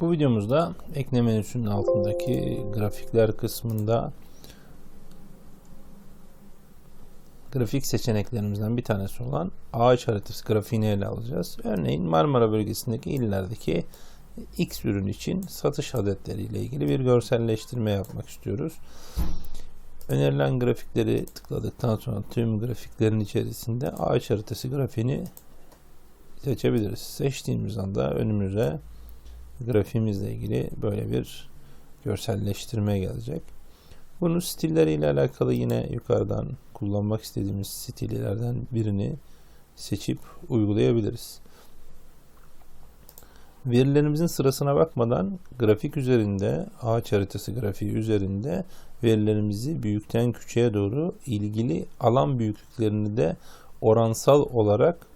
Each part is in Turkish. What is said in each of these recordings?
Bu videomuzda ekle menüsünün altındaki grafikler kısmında grafik seçeneklerimizden bir tanesi olan ağaç haritası grafiğini ele alacağız. Örneğin Marmara bölgesindeki illerdeki X ürün için satış adetleriyle ilgili bir görselleştirme yapmak istiyoruz. Önerilen grafikleri tıkladıktan sonra tüm grafiklerin içerisinde ağaç haritası grafiğini seçebiliriz. Seçtiğimiz anda önümüze grafiğimizle ilgili böyle bir görselleştirme gelecek. Bunun stilleriyle alakalı yine yukarıdan kullanmak istediğimiz stillerden birini seçip uygulayabiliriz. Verilerimizin sırasına bakmadan grafik üzerinde, ağaç haritası grafiği üzerinde verilerimizi büyükten küçüğe doğru ilgili alan büyüklüklerini de oransal olarak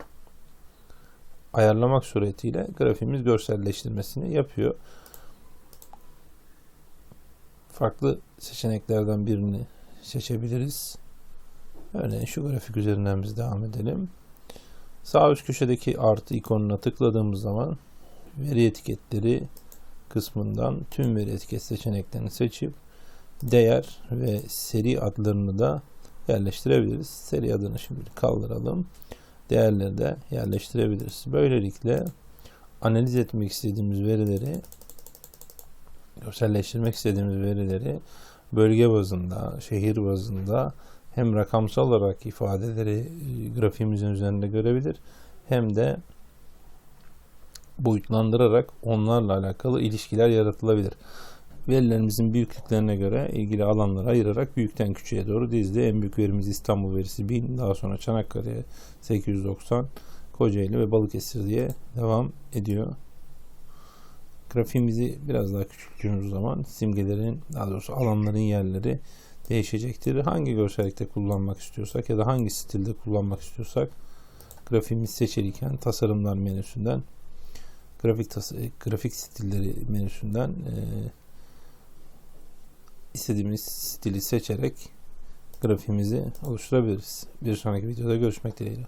ayarlamak suretiyle grafiğimiz görselleştirmesini yapıyor. Farklı seçeneklerden birini seçebiliriz. Örneğin şu grafik üzerinden biz devam edelim. Sağ üst köşedeki artı ikonuna tıkladığımız zaman veri etiketleri kısmından tüm veri etiket seçeneklerini seçip değer ve seri adlarını da yerleştirebiliriz. Seri adını şimdi kaldıralım. Değerleri de yerleştirebiliriz. Böylelikle analiz etmek istediğimiz verileri görselleştirmek istediğimiz verileri bölge bazında, şehir bazında hem rakamsal olarak ifadeleri grafiğimizin üzerinde görebilir hem de boyutlandırarak onlarla alakalı ilişkiler yaratılabilir. Verilerimizin büyüklüklerine göre ilgili alanlara ayırarak büyükten küçüğe doğru dizdi. En büyük verimiz İstanbul verisi 1000, daha sonra Çanakkale 890, Kocaeli ve Balıkesir diye devam ediyor. Grafiğimizi biraz daha küçülttüğümüz zaman simgelerin, daha doğrusu alanların yerleri değişecektir. Hangi görsellikte kullanmak istiyorsak ya da hangi stilde kullanmak istiyorsak grafiğimiz seçilirken tasarımlar menüsünden grafik tas grafik stilleri menüsünden e, istediğimiz stili seçerek grafiğimizi oluşturabiliriz. Bir sonraki videoda görüşmek dileğiyle.